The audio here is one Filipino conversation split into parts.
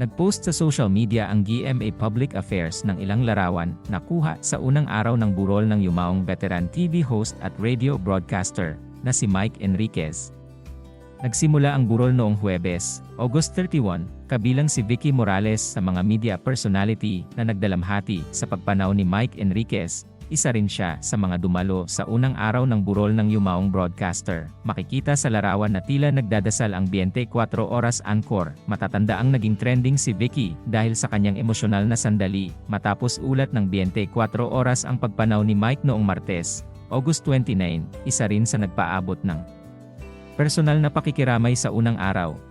Nagpost sa social media ang GMA Public Affairs ng ilang larawan na kuha sa unang araw ng burol ng yumaong veteran TV host at radio broadcaster na si Mike Enriquez. Nagsimula ang burol noong Huwebes, August 31, kabilang si Vicky Morales sa mga media personality na nagdalamhati sa pagpanaw ni Mike Enriquez. Isa rin siya sa mga dumalo sa unang araw ng burol ng yumaong broadcaster. Makikita sa larawan na tila nagdadasal ang 24 oras anchor. Matatanda ang naging trending si Vicky dahil sa kanyang emosyonal na sandali matapos ulat ng 24 oras ang pagpanaw ni Mike noong Martes, August 29, isa rin sa nagpaabot ng personal na pakikiramay sa unang araw.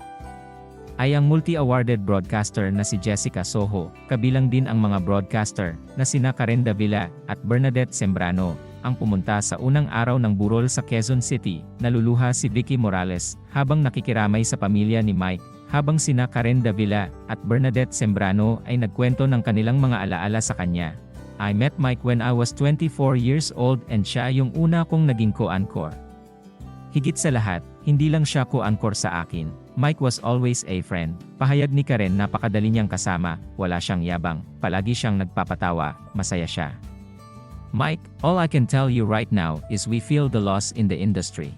Ay ang multi-awarded broadcaster na si Jessica Soho, kabilang din ang mga broadcaster na sina Karen Davila at Bernadette Sembrano, ang pumunta sa unang araw ng burol sa Quezon City, naluluha si Vicky Morales, habang nakikiramay sa pamilya ni Mike, habang sina Karen Davila at Bernadette Sembrano ay nagkwento ng kanilang mga alaala sa kanya. I met Mike when I was 24 years old and siya yung una kong naging co-anchor. Higit sa lahat, hindi lang siya co-anchor sa akin. Mike was always a friend. Pahayag ni Karen napakadali niyang kasama, wala siyang yabang, palagi siyang nagpapatawa, masaya siya. Mike, all I can tell you right now is we feel the loss in the industry.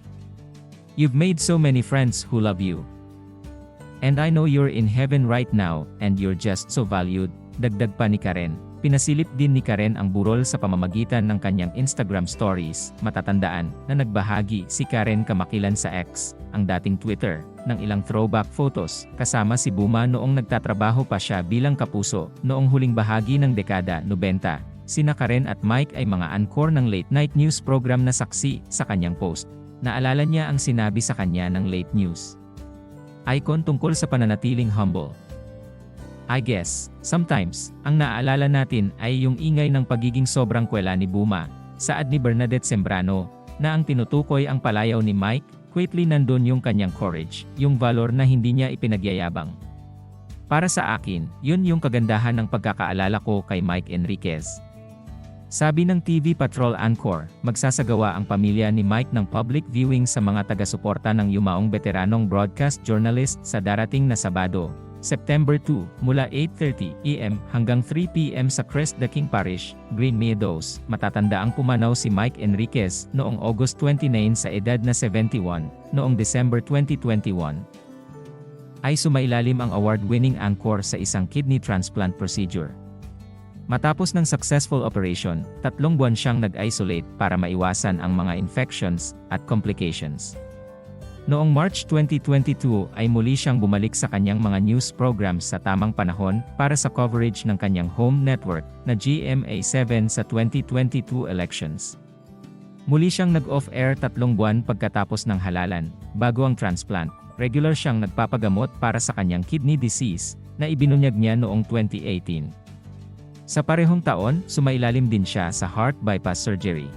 You've made so many friends who love you. And I know you're in heaven right now, and you're just so valued, dagdag pa ni Karen. Pinasilip din ni Karen ang burol sa pamamagitan ng kanyang Instagram stories. Matatandaan na nagbahagi si Karen kamakilan sa X, ang dating Twitter, ng ilang throwback photos kasama si Buma noong nagtatrabaho pa siya bilang kapuso noong huling bahagi ng dekada 90. Sina Karen at Mike ay mga anchor ng late night news program na saksi sa kanyang post. Naalala niya ang sinabi sa kanya ng late news. Icon tungkol sa pananatiling humble. I guess, sometimes, ang naaalala natin ay yung ingay ng pagiging sobrang kwela ni Buma, saad ni Bernadette Sembrano, na ang tinutukoy ang palayaw ni Mike, quickly nandun yung kanyang courage, yung valor na hindi niya ipinagyayabang. Para sa akin, yun yung kagandahan ng pagkakaalala ko kay Mike Enriquez. Sabi ng TV Patrol Anchor, magsasagawa ang pamilya ni Mike ng public viewing sa mga taga-suporta ng yumaong veteranong broadcast journalist sa darating na Sabado, September 2, mula 8.30 am hanggang 3 pm sa Crest the King Parish, Green Meadows. Matatanda ang pumanaw si Mike Enriquez noong August 29 sa edad na 71, noong December 2021. Ay sumailalim ang award-winning anchor sa isang kidney transplant procedure. Matapos ng successful operation, tatlong buwan siyang nag-isolate para maiwasan ang mga infections at complications. Noong March 2022 ay muli siyang bumalik sa kanyang mga news programs sa tamang panahon para sa coverage ng kanyang home network na GMA7 sa 2022 elections. Muli siyang nag-off-air tatlong buwan pagkatapos ng halalan, bago ang transplant. Regular siyang nagpapagamot para sa kanyang kidney disease na ibinunyag niya noong 2018. Sa parehong taon, sumailalim din siya sa heart bypass surgery.